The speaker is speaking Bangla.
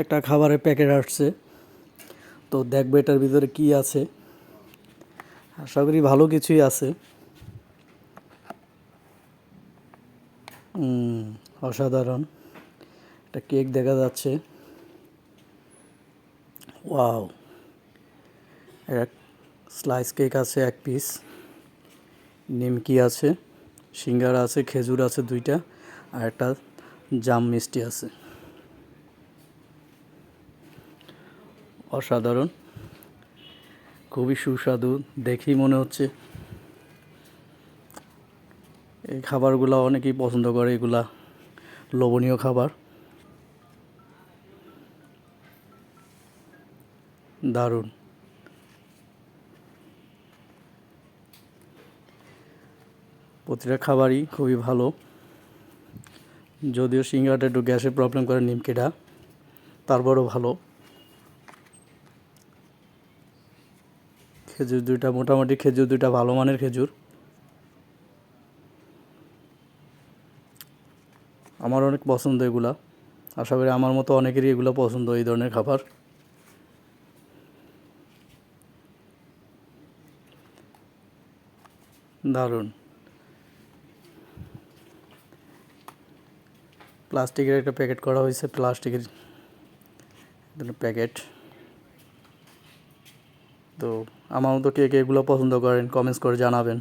একটা খাবারের প্যাকেট আসছে। তো দেখব এটার ভিতরে কি আছে। আশা করি ভালো কিছুই আছে। অসাধারণ। একটা কেক দেখা যাচ্ছে। ওয়াও। এক স্লাইস কেক আছে এক পিস। নিমকি আছে, সিঙ্গারা আছে, খেজুর আছে দুইটা, আর একটা জাম মিষ্টি আছে। অসাধারণ। খুবই সুস্বাদু, দেখেই মনে হচ্ছে। এই খাবারগুলো অনেকেই পছন্দ করে, এগুলা লোভনীয় খাবার। দারুণ। প্রতিটা খাবারই খুবই ভালো। যদিও সিঙ্গারাটা একটু গ্যাসের প্রবলেম করে নিমকিটা, তারপরও ভালো। খেজুর দুইটা, মোটামুটি খেজুর দুইটা, ভালো মানের খেজুর। আমার অনেক পছন্দ এগুলা। আশা করি আমার মতো অনেকেরই এগুলো পছন্দ, এই ধরনের খাবার। দারুণ। প্লাস্টিকের একটা প্যাকেট করা হয়েছে, প্লাস্টিকের, প্যাকেট। তো আমার মতো কে কে এগুলো পছন্দ করেন কমেন্টস করে জানাবেন।